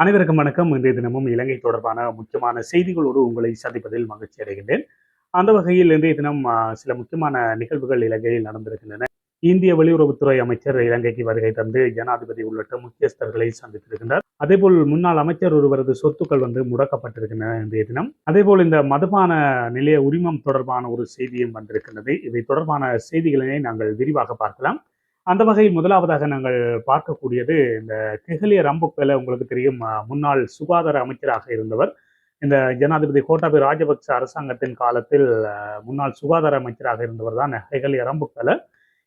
அனைவருக்கும் வணக்கம். இன்றைய தினமும் இலங்கை தொடர்பான முக்கியமான செய்திகளோடு உங்களை சந்திப்பதில் மகிழ்ச்சி அடைகின்றேன். அந்த வகையில் இன்றைய தினம் சில முக்கியமான நிகழ்வுகள் இலங்கையில் நடந்திருக்கின்றன. இந்திய வெளியுறவுத்துறை அமைச்சர் இலங்கைக்கு வருகை தந்து ஜனாதிபதி உள்ளிட்ட முக்கியஸ்தர்களை சந்தித்திருக்கின்றார். அதேபோல் முன்னாள் அமைச்சர் ஒருவரது சொத்துக்கள் வந்து முடக்கப்பட்டிருக்கின்றன இன்றைய தினம். அதேபோல் இந்த மதுபான நிலைய உரிமம் தொடர்பான ஒரு செய்தியும் வந்திருக்கின்றது. இவை தொடர்பான செய்திகளினை நாங்கள் விரிவாக பார்க்கலாம். அந்த வகையில் முதலாவதாக நாங்கள் பார்க்கக்கூடியது இந்த கெஹலிய ரம்புக்வேல உங்களுக்கு தெரியும் முன்னாள் சுகாதார அமைச்சராக இருந்தவர். இந்த ஜனாதிபதி கோட்டாபய ராஜபக்ச அரசாங்கத்தின் காலத்தில் முன்னாள் சுகாதார அமைச்சராக இருந்தவர் தான் ஹெகலிய ரம்புக்கலை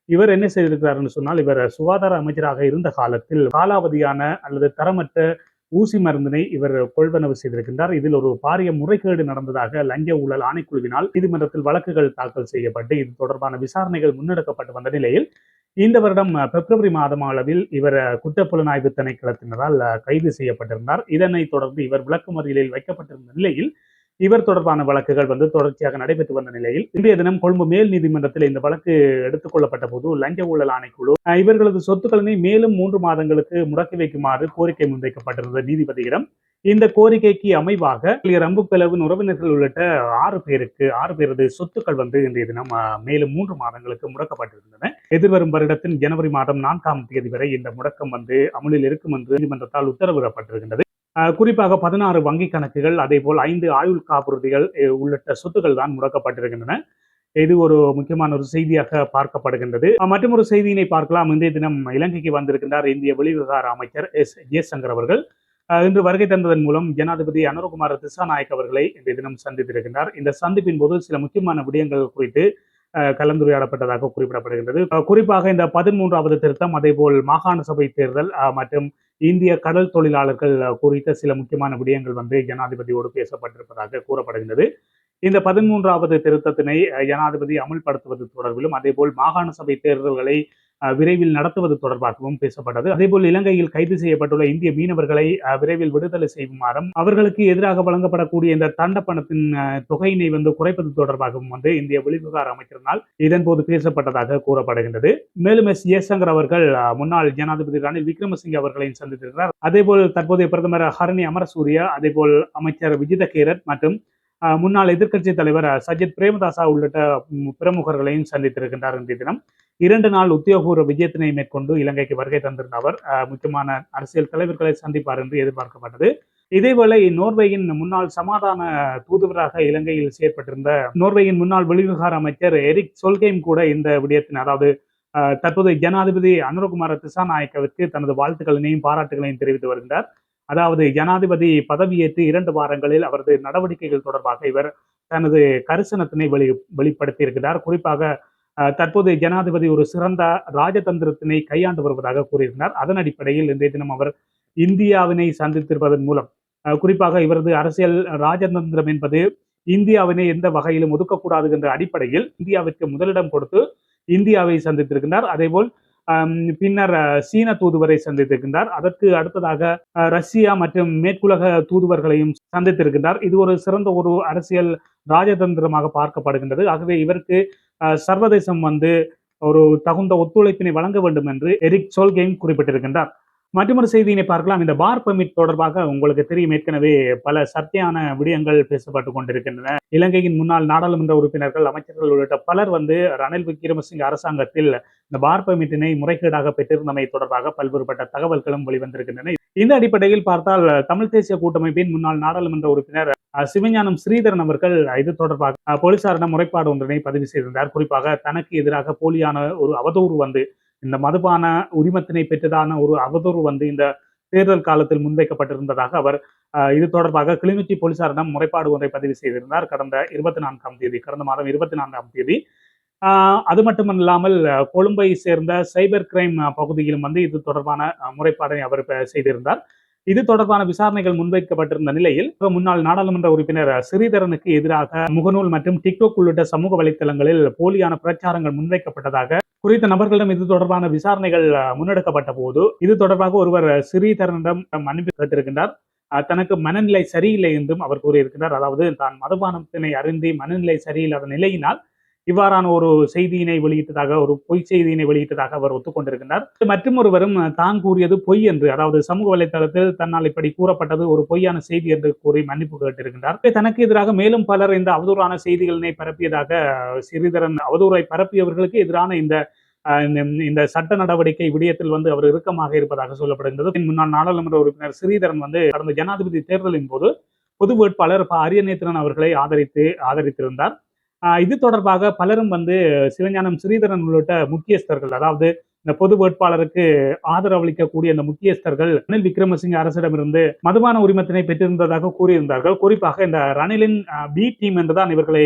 இவர் என்ன செய்திருக்கிறாருன்னு சொன்னால் இவர் சுகாதார அமைச்சராக இருந்த காலத்தில் காலாவதியான அல்லது தரமற்ற ஊசி மருந்தினை இவர் கொள்வனவு செய்திருக்கின்றார். இதில் ஒரு பாரிய முறைகேடு நடந்ததாக லஞ்ச ஊழல் ஆணைக்குழுவினால் நீதிமன்றத்தில் வழக்குகள் தாக்கல் செய்யப்பட்டு இது தொடர்பான விசாரணைகள் முன்னெடுக்கப்பட்டு வந்த நிலையில் இந்த வருடம் பிப்ரவரி மாதம் அளவில் இவர் அஹ், குற்றப்புலனாய்வு திணைக்களத்தினரால் கைது செய்யப்பட்டிருந்தார். இதனைத் தொடர்ந்து இவர் விளக்குமறியலில் வைக்கப்பட்டிருந்த நிலையில் இவர் தொடர்பான வழக்குகள் வந்து தொடர்ச்சியாக நடைபெற்று வந்த நிலையில் இன்றைய தினம் கொழும்பு மேல் நீதிமன்றத்தில் இந்த வழக்கு எடுத்துக்கொள்ளப்பட்ட போது லஞ்ச ஊழல் ஆணைக்குழு இவர்களது சொத்துக்களினை மேலும் மூன்று மாதங்களுக்கு முடக்கி வைக்குமாறு கோரிக்கை முன்வைக்கப்பட்டிருந்த நீதிபதியிடம் இந்த கோரிக்கைக்கு அமைவாக ரம்புக்கலவின் உறவினர்கள் உள்ளிட்ட ஆறு பேருக்கு ஆறு பேரது சொத்துக்கள் வந்து இன்றைய தினம் மேலும் மூன்று மாதங்களுக்கு முடக்கப்பட்டிருந்தன. எதிர்வரும் வருடத்தின் ஜனவரி மாதம் நான்காம் தேதி வரை இந்த முடக்கம் வந்து அமலில் இருக்கும் என்று நீதிமன்றத்தால் உத்தரவிடப்பட்டிருக்கின்றது. குறிப்பாக பதினாறு வங்கி கணக்குகள் அதே போல் ஐந்து ஆயுள் காப்புறுதிகள் உள்ளிட்ட சொத்துக்கள் தான் முடக்கப்பட்டிருக்கின்றன. இது ஒரு முக்கியமான ஒரு செய்தியாக பார்க்கப்படுகின்றது. அஹ் மற்றும் ஒரு செய்தியினை பார்க்கலாம். இன்றைய தினம் இலங்கைக்கு வந்திருக்கின்றார் இந்திய வெளிவிவகார அமைச்சர் எஸ். ஜெய்சங்கர் அவர்கள். அஹ் இன்று வருகை தந்ததன் மூலம் ஜனாதிபதி அனுரகுமார் திசாநாயக் அவர்களை இன்றைய தினம் சந்தித்திருக்கின்றார். இந்த சந்திப்பின் போது சில முக்கியமான விடயங்கள் குறித்து கலந்துரையாடப்பட்டதாக குறிப்பிடப்படுகின்றது. குறிப்பாக இந்த பதிமூன்றாவது திருத்தம் அதேபோல் மாகாண சபை தேர்தல் மற்றும் இந்திய கடல் தொழிலாளர்கள் குறித்த சில முக்கியமான விடயங்கள் வந்து ஜனாதிபதியோடு பேசப்பட்டிருப்பதாக கூறப்படுகின்றது. இந்த பதிமூன்றாவது திருத்தத்தினை ஜனாதிபதி அமுல்படுத்துவது தொடர்பிலும் அதேபோல் மாகாண சபை தேர்தல்களை விரைவில் நடத்துவது தொடர்பாகவும் பேசப்பட்டது. அதேபோல் இலங்கையில் கைது செய்யப்பட்டுள்ள இந்திய மீனவர்களை அஹ், விரைவில் விடுதலை செய்யுமாறும் அவர்களுக்கு எதிராக வழங்கப்படக்கூடிய இந்த தண்ட பணத்தின் தொகையினை வந்து குறைப்பது தொடர்பாகவும் வந்து இந்திய வெளிவிவகார அமைச்சரினால் இதன்போது பேசப்பட்டதாக கூறப்படுகின்றது. மேலும் எஸ். ஜெயசங்கர் அவர்கள் முன்னாள் ஜனாதிபதி ரணில் விக்ரமசிங்கே அவர்களையும் சந்தித்திருக்கிறார். அதேபோல் தற்போதைய பிரதமர் ஹரணி அமரசூரியா அதேபோல் அமைச்சர் விஜித கேரட் மற்றும் முன்னாள் எதிர்க்கட்சி தலைவர் சஜித் பிரேமதாசா உள்ளிட்ட பிரமுகர்களையும் சந்தித்திருக்கின்றார் இன்றைய தினம். இரண்டு நாள் உத்தியோகபூர்வ விஜயத்தினை மேற்கொண்டு இலங்கைக்கு வருகை தந்திருந்த அவர் முக்கியமான அரசியல் தலைவர்களை சந்திப்பார் என்று எதிர்பார்க்கப்பட்டது. இதேவேளை நோர்வேயின் முன்னாள் சமாதான தூதுவராக இலங்கையில் செயற்பட்டிருந்த நோர்வேயின் முன்னாள் வெளிவிவகார அமைச்சர் எரிக் சொல்கேம் கூட இந்த விடயத்தின் அதாவது தற்போது ஜனாதிபதி அனுரகுமார திசாநாயக்கவிற்கு தனது வாழ்த்துக்களையும் பாராட்டுகளையும் தெரிவித்து வருகின்றார். அதாவது ஜனாதிபதி பதவியேற்று இரண்டு வாரங்களில் அவரது நடவடிக்கைகள் தொடர்பாக இவர் தனது கரிசனத்தினை வெளி வெளிப்படுத்தி இருக்கிறார் குறிப்பாக தற்போது ஜனாதிபதி ஒரு சிறந்த ராஜதந்திரத்தினை கையாண்டு வருவதாக கூறியிருந்தார் அதன் அடிப்படையில் இன்றைய தினம் அவர் இந்தியாவினை சந்தித்திருப்பதன் மூலம் குறிப்பாக இவரது அரசியல் ராஜதந்திரம் என்பது இந்தியாவினை எந்த வகையிலும் ஒதுக்கக்கூடாது என்ற அடிப்படையில் இந்தியாவிற்கு முதலிடம் கொடுத்து இந்தியாவை சந்தித்திருக்கின்றார் அதேபோல் பின்னர் சீன தூதுவரை சந்தித்திருக்கின்றார் அதற்கு அடுத்ததாக ரஷ்யா மற்றும் மேற்குலக தூதுவர்களையும் சந்தித்திருக்கின்றார் இது ஒரு சிறந்த ஒரு அரசியல் ராஜதந்திரமாக பார்க்கப்படுகின்றது. ஆகவே இவருக்கு சர்வதேசம் வந்து ஒரு தகுந்த ஒத்துழைப்பினை வழங்க வேண்டும் என்று எரிக் சோல்கேம் குறிப்பிட்டிருக்கின்றார். மற்றொரு செய்தியினை பார்க்கலாம். இந்த பார் பெர்மிட் தொடர்பாக உங்களுக்கு தெரியும். ஏற்கனவே பல சர்ச்சையான விடயங்கள் பேசப்பட்டு கொண்டிருக்கின்றன. இலங்கையின் முன்னாள் நாடாளுமன்ற உறுப்பினர்கள் அமைச்சர்கள் உள்ளிட்ட பலர் வந்து ரணில் விக்ரமசிங்க அரசாங்கத்தில் இந்த பார் பெர்மிட்டினை முறைகேடாக பெற்றிருந்தமை தொடர்பாக பல்வேறுபட்ட தகவல்களும் வெளிவந்திருக்கின்றன. இந்த அடிப்படையில் பார்த்தால் தமிழ் தேசிய கூட்டமைப்பின் முன்னாள் நாடாளுமன்ற உறுப்பினர் அஹ், சிவஞானம் ஸ்ரீதரன் அவர்கள் இது தொடர்பாக போலீசாரிடம் முறைப்பாடு ஒன்றினை பதிவு செய்திருந்தார். குறிப்பாக தனக்கு எதிராக போலியான ஒரு அவதூறு வந்து இந்த மதுபான உரிமத்தினை பெற்றதான ஒரு அவதூறு வந்து இந்த தேர்தல் காலத்தில் முன்வைக்கப்பட்டிருந்ததாக அவர் அஹ், இது தொடர்பாக கிளிநொச்சி போலீசாரிடம் முறைப்பாடு ஒன்றை பதிவு செய்திருந்தார். கடந்த இருபத்தி நான்காம் தேதி கடந்த மாதம் இருபத்தி நான்காம் தேதி அது மட்டுமல்லாமல் கொழும்பை சேர்ந்த சைபர் கிரைம் பகுதியிலும் வந்து இது தொடர்பான அஹ், முறைப்பாடை அவர் செய்திருந்தார். இது தொடர்பான விசாரணைகள் முன்வைக்கப்பட்டிருந்த நிலையில் முன்னாள் நாடாளுமன்ற உறுப்பினர் அஹ், ஸ்ரீதரனுக்கு எதிராக முகநூல் மற்றும் டிக்டோக் உள்ளிட்ட சமூக வலைத்தளங்களில் போலியான பிரச்சாரங்கள் முன்வைக்கப்பட்டதாக குறித்த நபர்களிடம் இது தொடர்பான விசாரணைகள் முன்னெடுக்கப்பட்ட போது இது தொடர்பாக ஒருவர் அஹ், ஸ்ரீதரனிடம் மன்னிப்பு கேட்டிருக்கின்றார். தனக்கு மனநிலை சரியில்லை என்றும் அவர் கூறியிருக்கிறார் அதாவது தான் மதுபானத்தினை அறிந்து மனநிலை சரியில்லாத நிலையினால் இவ்வாறான ஒரு செய்தியினை வெளியிட்டதாக ஒரு பொய் செய்தியினை வெளியிட்டதாக அவர் ஒத்துக்கொண்டிருக்கின்றார். மற்றும் ஒருவரும் தான் கூறியது பொய் என்று அதாவது சமூக வலைதளத்தில் தன்னால் இப்படி கூறப்பட்டது ஒரு பொய்யான செய்தி என்று கூறி மன்னிப்பு கேட்டிருக்கின்றார். தனக்கு எதிராக மேலும் பலர் இந்த அவதூறான செய்திகளினை பரப்பியதாக சிறிதரன் அவதூறை பரப்பியவர்களுக்கு எதிரான இந்த இந்த- இந்த சட்ட நடவடிக்கை விடயத்தில் வந்து அவர் இறுக்கமாக இருப்பதாக சொல்லப்படுகின்றது. முன்னாள் நாடாளுமன்ற உறுப்பினர் ஸ்ரீதரன் வந்து கடந்த ஜனாதிபதி தேர்தலின் போது பொது வேட்பாளர் ப அரியநேத்திரன் அவர்களை ஆதரித்து ஆதரித்திருந்தார். இது தொடர்பாக பலரும் வந்து சிவஞானம் ஸ்ரீதரன் உள்ளிட்ட முக்கியஸ்தர்கள் அதாவது இந்த பொது வேட்பாளருக்கு ஆதரவு அளிக்கக்கூடிய அந்த முக்கியஸ்தர்கள் ரணில் விக்ரமசிங்க அரசிடமிருந்து மதுபான உரிமத்தினை பெற்றிருந்ததாக கூறியிருந்தார்கள். குறிப்பாக இந்த ரணிலின் பி டீம் என்றுதான் இவர்களை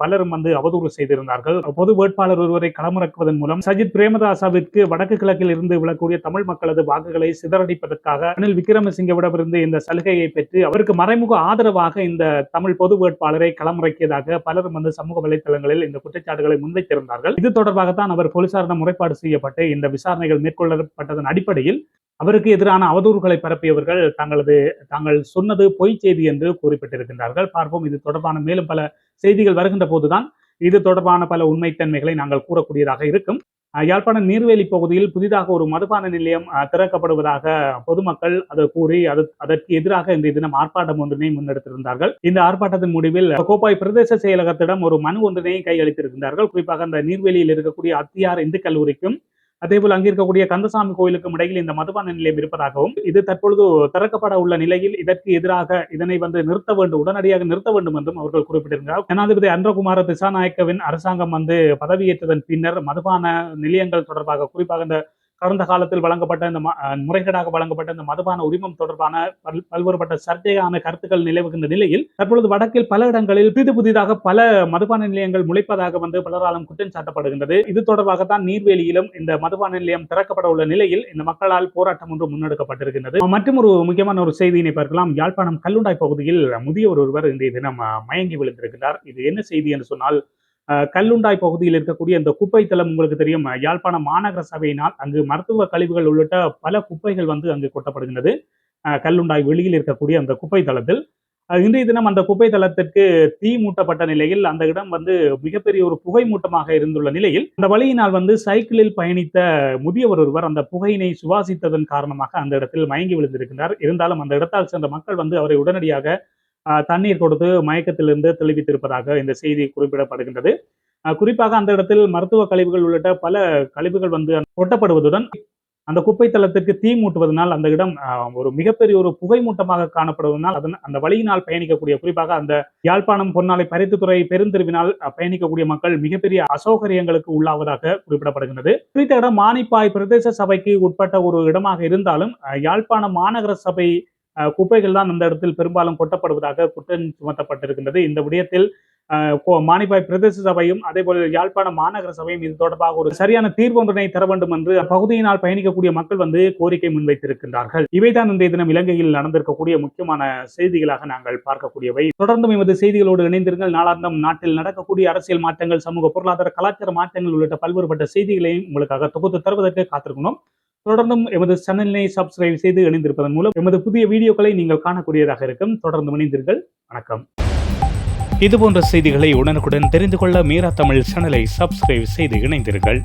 பலரும் வந்து அவதூறு செய்திருந்தார்கள். பொது வேட்பாளர் ஒருவரை களமிறக்குவதன் மூலம் சஜித் பிரேமதாசாவிற்கு வடக்கு கிழக்கில் இருந்து விழக்கூடிய தமிழ் மக்களது வாக்குகளை சிதறடிப்பதற்காக ரணில் விக்ரமசிங்கவிடமிருந்து இந்த சலுகையை பெற்று அவருக்கு மறைமுக ஆதரவாக இந்த தமிழ் பொது வேட்பாளரை களமிறக்கியதாக பலரும் வந்து சமூக வலைதளங்களில் இந்த குற்றச்சாட்டுகளை முன்வைத்திருந்தார்கள். இது தொடர்பாகத்தான் அவர் போலீசாரிடம் முறைப்பாடு செய்யப்பட்டு இந்த விசாரணைகள் மேற்கொள்ளப்பட்டதன் அடிப்படையில் அவருக்கு எதிரான அவதூறுகளை பரப்பியவர்கள் தங்களது தாங்கள் சொன்னது பொய் செய்தி என்று குறிப்பிட்டிருக்கின்றார்கள். பார்ப்போம் இது தொடர்பான மேலும் பல செய்திகள் வருகின்ற போதுதான் இது தொடர்பான பல உண்மைத்தன்மைகளை நாங்கள் கூறக்கூடியதாக இருக்கும். யாழ்ப்பாணம் நீர்வேலி பகுதியில் புதிதாக ஒரு மதுபான நிலையம் திறக்கப்படுவதாக பொதுமக்கள் அதை கூறி அது அதற்கு எதிராக இன்றைய தினம் ஆர்ப்பாட்டம் ஒன்றினை முன்னெடுத்திருந்தார்கள். இந்த ஆர்ப்பாட்டத்தின் முடிவில் கோப்பாய் பிரதேச செயலகத்திடம் ஒரு மனு ஒன்றினை கையளித்திருக்கின்றார்கள். குறிப்பாக அந்த நீர்வேலியில் இருக்கக்கூடிய அத்தியார் இந்து கல்லூரிக்கும் அதேபோல் அங்கே இருக்கக்கூடிய கந்தசாமி கோயிலுக்கும் இடையில் இந்த மதுபான நிலையம் இருப்பதாகவும் இது தற்பொழுது திறக்கப்பட உள்ள நிலையில் இதற்கு எதிராக இதனை வந்து நிறுத்த வேண்டும் உடனடியாக நிறுத்த வேண்டும் என்றும் அவர்கள் குறிப்பிட்டிருக்கிறார் ஜனாதிபதி அன்றகுமார திசாநாயக்கவின் அரசாங்கம் வந்து பதவியேற்றதன் பின்னர் மதுபான நிலையங்கள் தொடர்பாக குறிப்பாக இந்த கடந்த காலத்தில் வழங்கப்பட்ட இந்த ம- முறைகேடாக வழங்கப்பட்ட இந்த மதுபான உரிமம் தொடர்பான பல் பல்வேறுபட்ட சர்ச்சையான கருத்துக்கள் நிலவுகின்ற நிலையில் தற்பொழுது வடக்கில் பல இடங்களில் புதிது புதிதாக பல மதுபான நிலையங்கள் முளைப்பதாக வந்து பலராலும் குற்றம் சாட்டப்படுகின்றது. இது தொடர்பாகத்தான் நீர்வேலியிலும் இந்த மதுபான நிலையம் திறக்கப்பட உள்ள நிலையில் இந்த மக்களால் போராட்டம் ஒன்று முன்னெடுக்கப்பட்டிருக்கின்றது. மற்றும் ஒரு முக்கியமான ஒரு செய்தியினை பார்க்கலாம். யாழ்ப்பாணம் கல்லுண்டாய் பகுதியில் முதியவர் ஒருவர் இன்றைய தினம் மயங்கி விழுந்திருக்கிறார். இது என்ன செய்தி என்று சொன்னால் கல்லுண்டாய் பகுதியில் இருக்கக்கூடிய இந்த குப்பை தளம் உங்களுக்கு தெரியும். யாழ்ப்பாண யாழ்ப்பாணம் மாநகர சபையினால் அங்கு மருத்துவ கழிவுகள் உள்ளிட்ட பல குப்பைகள் வந்து அங்கு கொட்டப்படுகின்றது. கல்லுண்டாய் வெளியில் இருக்கக்கூடிய அந்த குப்பை தளத்தில் இன்றைய தினம் அந்த குப்பை தளத்திற்கு தீ மூட்டப்பட்ட நிலையில் அந்த இடம் வந்து மிகப்பெரிய ஒரு புகை மூட்டமாக இருந்துள்ள நிலையில் அந்த வழியினால் வந்து சைக்கிளில் பயணித்த முதியவர் ஒருவர் அந்த புகையினை சுவாசித்ததன் காரணமாக அந்த இடத்தில் மயங்கி விழுந்திருக்கிறார் இருந்தாலும் அந்த இடத்தால் சென்ற மக்கள் வந்து அவரை உடனடியாக தண்ணீர் கொடுத்து மயக்கத்திலிருந்து தெளிவித்திருப்பதாக இந்த செய்தி குறிப்பிடப்படுகின்றது. குறிப்பாக அந்த இடத்தில் மருத்துவ கழிவுகள் உள்ளிட்ட பல கழிவுகள் வந்து கொட்டப்படுவதுடன் அந்த குப்பை தளத்திற்கு தீ மூட்டுவதனால் அந்த இடம் ஒரு மிகப்பெரிய ஒரு புகை மூட்டமாக காணப்படுவதனால் அதன் அந்த வழியினால் பயணிக்கக்கூடிய குறிப்பாக அந்த யாழ்ப்பாணம் பொன்னாலை பரித்துத்துறை பெருந்தெருவினால் பயணிக்கக்கூடிய மக்கள் மிகப்பெரிய அசௌகரியங்களுக்கு உள்ளாவதாக குறிப்பிடப்படுகின்றது. குறித்த இடம் மானிப்பாய் பிரதேச சபைக்கு உட்பட்ட ஒரு இடமாக இருந்தாலும் யாழ்ப்பாணம் மாநகர சபை குப்பைகள் தான் அந்த இடத்தில் பெரும்பாலும் கொட்டப்படுவதாக குற்றம் சுமத்தப்பட்டிருக்கின்றது. இந்த விடயத்தில் மானிப்பாய் பிரதேச சபையும் அதே போல யாழ்ப்பாண மாநகர சபையும் இது தொடர்பாக ஒரு சரியான தீர்வு ஒன்றினை தர வேண்டும் என்று அப்பகுதியினால் பயணிக்கக்கூடிய மக்கள் வந்து கோரிக்கை முன்வைத்திருக்கின்றார்கள். இவைதான் இன்றைய தினம் இலங்கையில் நடந்திருக்கக்கூடிய முக்கியமான செய்திகளாக நாங்கள் பார்க்கக்கூடியவை. தொடர்ந்தும் எமது செய்திகளோடு இணைந்திருங்கள். நாளாந்தம் நாட்டில் நடக்கக்கூடிய அரசியல் மாற்றங்கள் சமூக பொருளாதார கலாச்சார மாற்றங்கள் உள்ளிட்ட பல்வேறுபட்ட செய்திகளையும் உங்களுக்காக தொகுத்து தருவதற்கு காத்திருக்கணும் தொடர்ந்தும் எமது சேனலினை சப்ஸ்கிரைப் செய்து இணைந்திருப்பதன் மூலம் எமது புதிய வீடியோக்களை நீங்கள் காணக்கூடியதாக இருக்கும். தொடர்ந்து இணைந்தீர்கள் வணக்கம். இதுபோன்ற செய்திகளை உடனுக்குடன் தெரிந்து கொள்ள மீரா தமிழ் சேனலை சப்ஸ்கிரைப் செய்து இணைந்தீர்கள்